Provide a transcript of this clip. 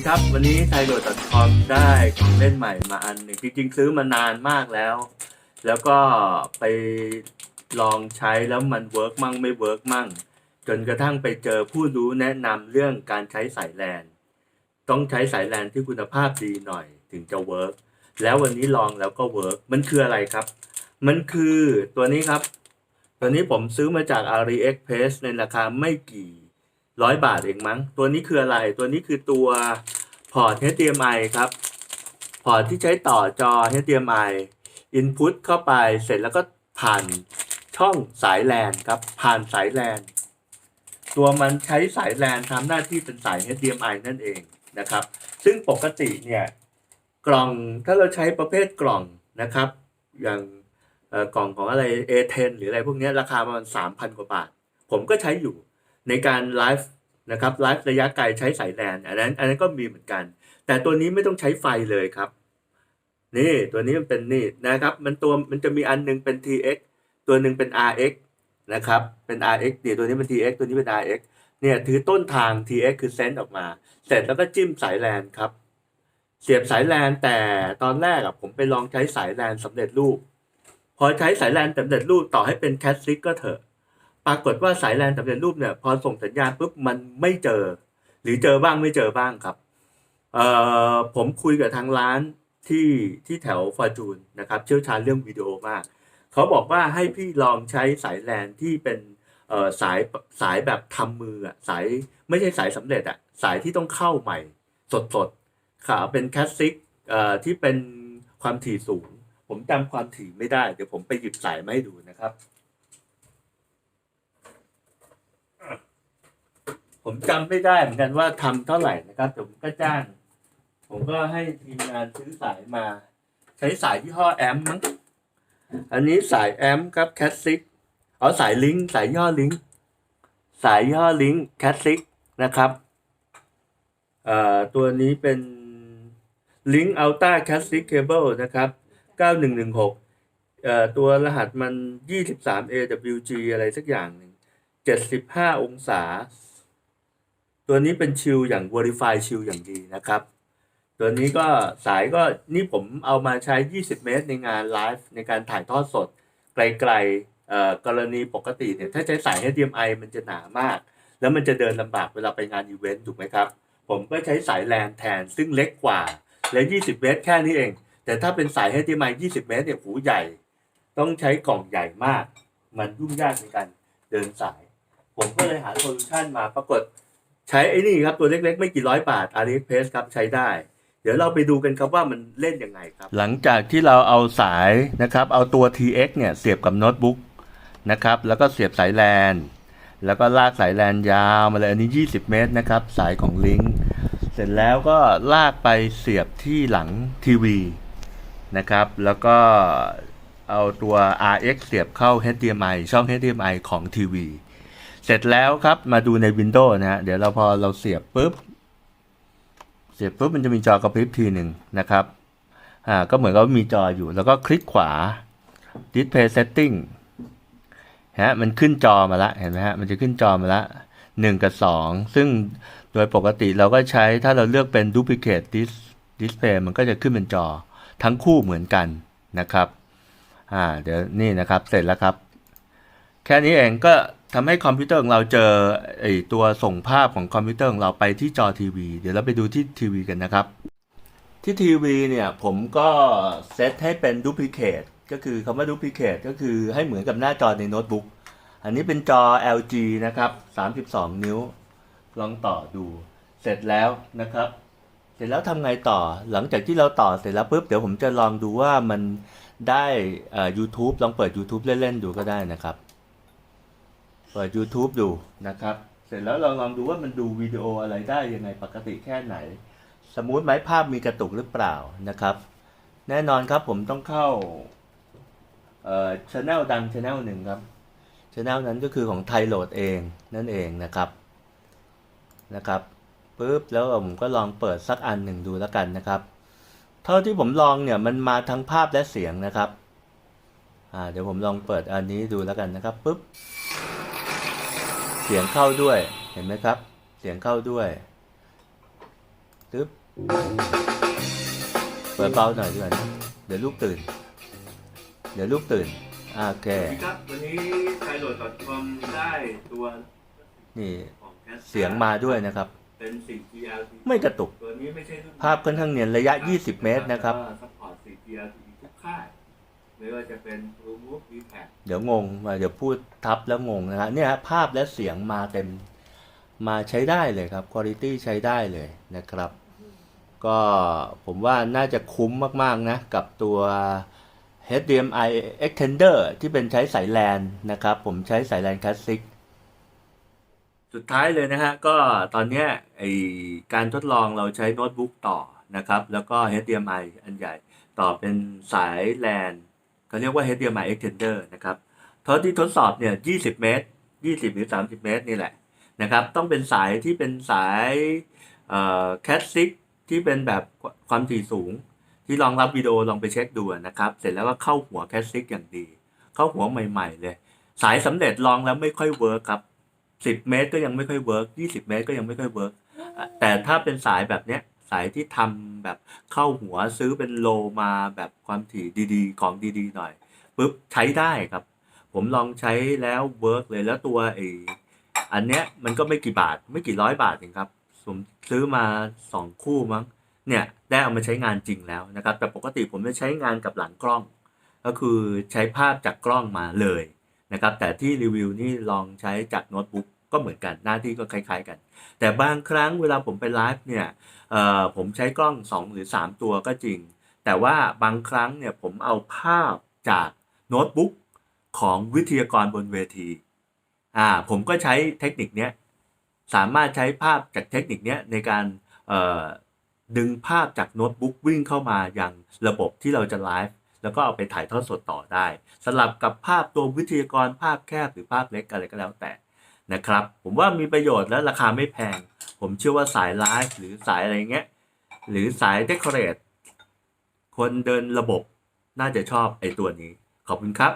ดีครับ วันนี้ t h a i l o c o m ได้ของเล่นใหม่มาอันหนึ่งจริงๆซื้อมานานมากแล้ว แล้วก็ไปลองใช้แล้วมันเวิร์กมั่งไม่เวิร์กมั่ง จนกระทั่งไปเจอผู้รู้แนะนำเรื่องการใช้สายแลน ต้องใช้สายแลนที่คุณภาพดีหน่อยถึงจะเวิร์กแล้ววันนี้ลองแล้วก็เวิร์กมันคืออะไรครับ มันคือตัวนี้ครับ ตัวนี้ผมซื้อมาจาก AliExpress ในราคาไม่กี่ ร้อยบาทเองมั้ง ตัวนี้คืออะไร ตัวนี้คือตัวพอร์ต HDMI ครับ พอร์ตที่ใช้ต่อจอ HDMI Input เข้าไปเสร็จแล้วก็ผ่านช่องสายแลนครับ ผ่านสายแลนตัวมันใช้สายแลนทำหน้าที่เป็นสาย HDMI นั่นเองนะครับ ซึ่งปกติเนี่ยกล่องถ้าเราใช้ประเภทกล่องนะครับ อย่างกล่องของอะไร A10 หรืออะไรพวกนี้ราคาประมาณ3,000 กว่าบาท ผมก็ใช้อยู่ ในการไลฟ์นะครับไลฟ์ระยะไกลใช้สายแลนอันนั้นอันนั้นก็มีเหมือนกัน แต่ตัวนี้ไม่ต้องใช้ไฟเลยครับ นี่ตัวนี้มันเป็นนี่นะครับ มันตัวมันจะมีอันหนึงเป็น TX ตัวหนึ่งเป็น RX นะครับเป็น RX เดี๋ยวตัวนี้เป็น TX ตัวนี้เป็น RX เนี่ยถือต้นทาง TX คือเซนต์ออกมา เสร็จแล้วก็จิ้มสายแลนครับ เสียบสายแลนแต่ตอนแรกอะผมไปลองใช้สายแลนสำเร็จรูป พอใช้สายแลนสำเร็จรูปต่อให้เป็นแคสซิกก็เถอะ ปรากฏว่าสายแลนสำเร็จรูปเนี่ยพอส่งสัญญาณปุ๊บมันไม่เจอ หรือเจอบ้างไม่เจอบ้างครับเอ่อผมคุยกับทางร้านที่ที่แถวฟอร์จูนนะครับเชี่ยวชาญเรื่องวิดีโอมาก เขาบอกว่าให้พี่ลองใช้สายแลนที่เป็นเอ่อสายสายแบบทำมืออะสายไม่ใช่สายสำเร็จอะสายที่ต้องเข้าใหม่ สดสดๆขาเป็นแคสซิกเอ่อที่เป็นความถี่สูง ผมจำความถี่ไม่ได้ เดี๋ยวผมไปหยิบสายมาให้ดูนะครับ ผมจำไม่ได้เหมือนกันว่าทำเท่าไหร่นะครับแต่ผมก็จ้าง ผมก็ให้ทีมงานซื้อสายมา ใช้สายยี่ห้อแอมมั้งอันนี้สายแอมครับแคสซิกเอาสายลิงก์สายย่ห้อลิงก์สายย่ห้อลิงก์แคสซิกนะครับเอ่อตัวนี้เป็นลิงก์อัลต้าแคสซิกเคเบิลนะครับ 9116เอ่อตัวรหัสมัน 23 AWG อะไรสักอย่างหนึ่ง75 องศา ตัวนี้เป็นชิลอย่าง Verify ชิลอย่างดีนะครับ ตัวนี้ก็สายก็นี่ผมเอามาใช้ 20 เมตรในงานไลฟ์ในการถ่ายทอดสด ไกลๆกรณีปกติเนี่ยถ้าใช้สาย HDMI มันจะหนามาก แล้วมันจะเดินลำบากเวลาไปงานอีเวนต์ถูกไหมครับ ผมก็ใช้สายแลนแทนซึ่งเล็กกว่า และ 20 เมตรแค่นี้เอง แต่ถ้าเป็นสาย HDMI 20 เมตรเนี่ยหูใหญ่ ต้องใช้กล่องใหญ่มาก มันยุ่งยากในการเดินสาย ผมก็เลยหาโซลูชันมาปรากฏ ใช้ไอ้นี่ครับตัวเล็กๆ ไม่กี่ร้อยบาท AliExpress ครับใช้ได้ เดี๋ยวเราไปดูกันครับว่ามันเล่นยังไงครับ หลังจากที่เราเอาสายนะครับ เอาตัว TX เนี่ยเสียบกับโน้ตบุ๊กนะครับ แล้วก็เสียบสายแลนแล้วก็ลากสายแลนยาวมาเลยอันนี้ 20 เมตรนะครับ สายของลิงก์เสร็จแล้วก็ลากไปเสียบที่หลังทีวีนะครับ แล้วก็เอาตัว RX เสียบเข้า HDMI ช่อง HDMI ของทีวี เสร็จแล้วครับมาดูใน Windows นะฮะเดี๋ยวเราพอเราเสียบปุ๊บ เสียบปุ๊บมันจะมีจอกระพริบทีหนึ่งนะครับอ่าก็เหมือนกับว่ามีจออยู่ แล้วก็คลิกขวา Display Setting ฮะมันขึ้นจอมาละเห็นไหมฮะมันจะขึ้นจอมาละหนึ่งกับสองซึ่งโดยปกติเราก็ใช้ถ้าเราเลือกเป็น Duplicate Dis Display มันก็จะขึ้นเป็นจอทั้งคู่เหมือนกันนะครับอ่าเดี๋ยวนี่นะครับเสร็จแล้วครับ แค่นี้เองก็ทำให้คอมพิวเตอร์ของเราเจอไอตัวส่งภาพของคอมพิวเตอร์ของเราไปที่จอทีวี เดี๋ยวเราไปดูที่ทีวีกันนะครับ ที่ทีวีเนี่ยผมก็เซตให้เป็นดูพิเคทก็คือคำว่าดูพิเคทก็คือให้เหมือนกับหน้าจอในโน้ตบุ๊กอันนี้เป็นจอ LG นะครับ 32 นิ้ว ลองต่อดู เสร็จแล้วนะครับ เสร็จแล้วทำไงต่อ หลังจากที่เราต่อเสร็จแล้วปุ๊บ เดี๋ยวผมจะลองดูว่ามันได้อ่อ YouTube ลองเปิด YouTube เล่น ๆ ดูก็ได้นะครับ เปิด YouTube ดูนะครับ เสร็จแล้วเราลองดูว่ามันดูวิดีโออะไรได้ยังไงปกติแค่ไหน สมมุติไหมภาพมีกระตุกหรือเปล่านะครับ แน่นอนครับผมต้องเข้าเอ่อช anel ดังช anel หนึ่งครับช anel นั้นก็คือของไทยโหลดเองนั่นเองนะครับนะครับปุ๊บแล้วผมก็ลองเปิดสักอันหนึ่งดูแล้วกันนะครับ เท่าที่ผมลองเนี่ยมันมาทั้งภาพและเสียงนะครับอ่าเดี๋ยวผมลองเปิดอันนี้ดูแล้วกันนะครับปุ๊บ สียงเข้าด้วย เห็นไหมครับ เสียงเข้าด้วยตึ๊บเปิดเบาหน่อยดีกว่านะเดี๋ยวลูกตื่น เดี๋ยวลูกตื่นอ่าโอเคครับวันนี้ไทยโหลด .com ได้ตัวนี่ของแคสเสียงมาด้วยนะครับ เป็น 4G LTE ไม่กระตุกตัวนี้ไม่ใช่รุ่นภาพค่อนข้างเนียนระยะ 20 เมตรนะครับซัพพอร์ต 4G LTE ทุกค่าย ไม่ว่าจะเป็น Bluetooth v p a เดี๋ยวงงมาเดี๋ยวพูดทับแล้วงงนะฮะเนี่ยฮะภาพและเสียงมาเต็มมาใช้ได้เลยครับคุณภาพใช้ได้เลยนะครับ ก็ผมว่าน่าจะคุ้มมาก ๆ นะ กับตัว HDMI extender ที่เป็นใช้สายแลนนะครับ ผมใช้สายแลนคลาสสิกสุดท้ายเลยนะฮะ ก็ตอนนี้ไอการทดลองเราใช้โน้ตบุ๊กต่อนะครับ แล้วก็ HDMI อันใหญ่ต่อเป็นสายแลน เขาเรียกว่า HDMI extender นะครับเท่าที่ทดสอบเนี่ย 20 เมตร 20 หรือ 30 เมตรนี่แหละนะครับ ต้องเป็นสายที่เป็นสายเอ่อแคสซิกที่เป็นแบบความถี่สูง ที่รองรับวิดีโอลองไปเช็คดูนะครับ เสร็จแล้วก็เข้าหัวแคสซิกอย่างดี เข้าหัวใหม่ ๆ เลย สายสำเร็จลองแล้วไม่ค่อยเวิร์กครับ 10 เมตรก็ยังไม่ค่อยเวิร์ก20 เมตรก็ยังไม่ค่อยเวิร์กอะแต่ถ้าเป็นสายแบบเนี้ย สายที่ทำแบบเข้าหัวซื้อเป็นโลมาแบบความถี่ดีๆ ของดีๆ หน่อยปุ๊บใช้ได้ครับ ผมลองใช้แล้วเวิร์กเลยแล้วตัวไออันเนี้ยมันก็ไม่กี่บาทไม่กี่ร้อยบาทเองครับผมซื้อมาสองคู่มั้งเนี่ยได้เอามาใช้งานจริงแล้วนะครับ แต่ปกติผมจะใช้งานกับหลังกล้อง ก็คือใช้ภาพจากกล้องมาเลยนะครับ แต่ที่รีวิวนี่ลองใช้จากโน้ตบุ๊ก ก็เหมือนกันหน้าที่ก็คล้ายๆกัน แต่บางครั้งเวลาผมไปไลฟ์เนี่ยผมใช้กล้อง 2 หรือ 3 ตัวก็จริง แต่ว่าบางครั้งเนี่ยผมเอาภาพจากโน้ตบุ๊กของวิทยากรบนเวทีอ่าผมก็ใช้เทคนิคเนี้ยสามารถใช้ภาพจากเทคนิคเนี้ยในการดึงภาพจากโน้ตบุ๊กวิ่งเข้ามาอย่างระบบที่เราจะไลฟ์แล้วก็เอาไปถ่ายทอดสดต่อได้สลับกับภาพตัววิทยากรภาพแคบหรือภาพเล็กอะไรก็แล้วแต่ นะครับ ผมว่ามีประโยชน์และราคาไม่แพง ผมเชื่อว่าสายไลฟ์หรือสายอะไรเงี้ย หรือสายเดคอเรทคนเดินระบบน่าจะชอบไอ้ตัวนี้ ขอบคุณครับ